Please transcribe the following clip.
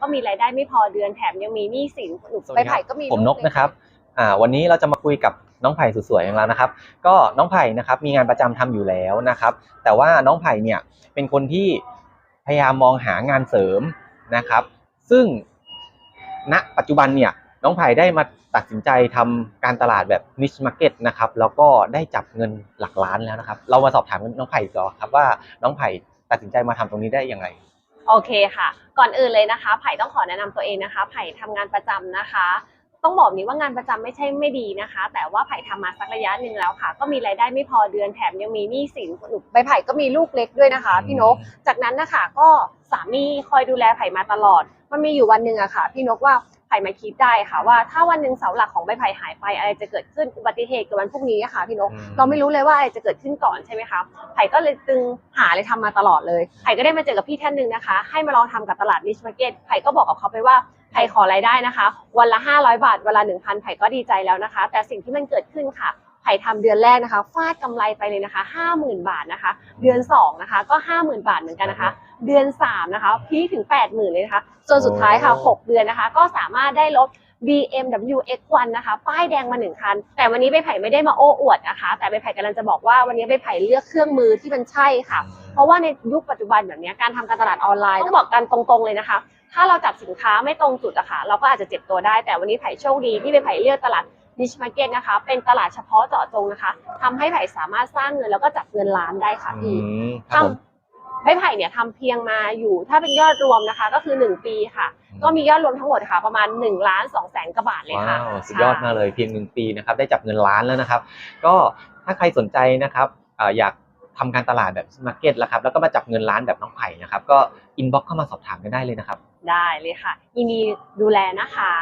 ก็มีรายได้ไม่พอเดือนแถมยังมีหนี้สินหนูสวัสใบดีครับไผ่ก็มีผมนลูกเล็นะครับอ่าวันนี้เราจะมาคุยกับน้องไผ่สุดสวยของเรานะครับ ก็น้องไผ่นะครับมีงานประจำทำอยู่แล้วนะครับ แต่ว่าน้องไผ่เนี่ยเป็นคนที่พยายามมองหางานเสริมนะครับ ซึ่งณปัจจุบันเนี่ยน้องไผ่ได้มาตัดสินใจทำการตลาดแบบ niche market นะครับแล้วก็ได้จับเงินหลักล้านแล้วนะครับ เรามาสอบถามน้องไผ่ก่อนครับว่าน้องไผ่ตัดสินใจมาทำตรงนี้ได้ยังไง โอเคค่ะ ก่อนอื่นเลยนะคะ ไผ่ต้องขอแนะนำตัวเองนะคะ ไผ่ทำงานประจำนะคะ ต้องบอกนี้ว่างานประจำไม่ใช่ไม่ดีนะคะ แต่ว่าไผ่ทำมาสักระยะหนึ่งแล้วค่ะ ก็มีรายได้ไม่พอเดือนแถมยังมีหนี้สินหนูใบไผ่ก็มีลูกเล็กด้วยนะคะ พี่นก จากนั้นนะคะก็สามีคอยดูแลไผ่มาตลอด มันมีอยู่วันหนึ่งอะค่ะ พี่นกว่า ไผ่มาคิดได้ค่ะว่าถ้าวันหนึ่งเสาหลักของใบไผ่หายไปอะไรจะเกิดขึ้นอุบัติเหตุเกิดวันพรุ่งนี้อะค่ะพี่นกอืมเราไม่รู้เลยว่าอะไรจะเกิดขึ้นก่อนใช่ไหมคะไผ่ก็เลยจึงหาเลยทำมาตลอดเลยไผ่ก็ได้มาเจอกับพี่ท่านหนึ่งนะคะ ให้มาลองทำกับตลาดนิชมาร์เก็ตไผ่ก็บอกกับเขาไปว่าไผ่ขอรายได้นะคะ วันละ 500 บาทวันละ1,000ไผ่ก็ดีใจแล้วนะคะ แต่สิ่งที่มันเกิดขึ้นค่ะ ไผ่ทำเดือนแรกนะคะ ฟาดกำไรไปเลยนะคะ 50,000 บาทนะคะ เดือน2นะคะก็ 50,000 บาทเหมือนกันนะคะ เดือน3นะคะพีคถึง 80,000 เลยนะคะจนสุดท้ายค่ะโอ้6เดือนนะคะ ก็สามารถได้รถ BMW X1 นะคะ ป้ายแดงมาหนึ่งคัน แต่วันนี้ใบไผ่ไม่ได้มาโอ้อวดนะคะ แต่ใบไผ่กำลังจะบอกว่าวันนี้ใบไผ่เลือกเครื่องมือที่มันใช่ค่ะ เพราะว่าในยุคปัจจุบันแบบนี้การทำการตลาดออนไลน์ต้องบอกกันตรงๆเลยนะคะ ถ้าเราจับสินค้าไม่ตรงจุดอะค่ะ เราก็อาจจะเจ็บตัวได้ แต่วันนี้ไผ่โชคดีที่ใบไผ่เลือกตลาด niche market นะคะ เป็นตลาดเฉพาะเจาะจงนะคะทำให้ไผ่สามารถสร้างเงินแล้วก็จับเงินล้านได้ค่ะอืพี่มครับผมทำใบไผ่เนี่ยทำเพียงมาอยู่ ถ้าเป็นยอดรวมนะคะ ก็คือ 1 ปีค่ะก็มียอดรวมทั้งหมดค่ะ ประมาณ1ล้าน2แสนกว่าบาทเลยค่ะว้าวสุดยอดมากเลยเพียงหนึ่งปีนะครับได้จับเงินล้านแล้วนะครับ ก็ถ้าใครสนใจนะครับอ่าอยากทำการตลาดแบบมาร์เก็ตแล้วครับแล้วก็มาจับเงินล้านแบบน้องไผ่นะครับก็อินบ็อกเข้ามาสอบถามกันได้เลยนะครับ ได้เลยค่ะยินดีดูแลนะคะ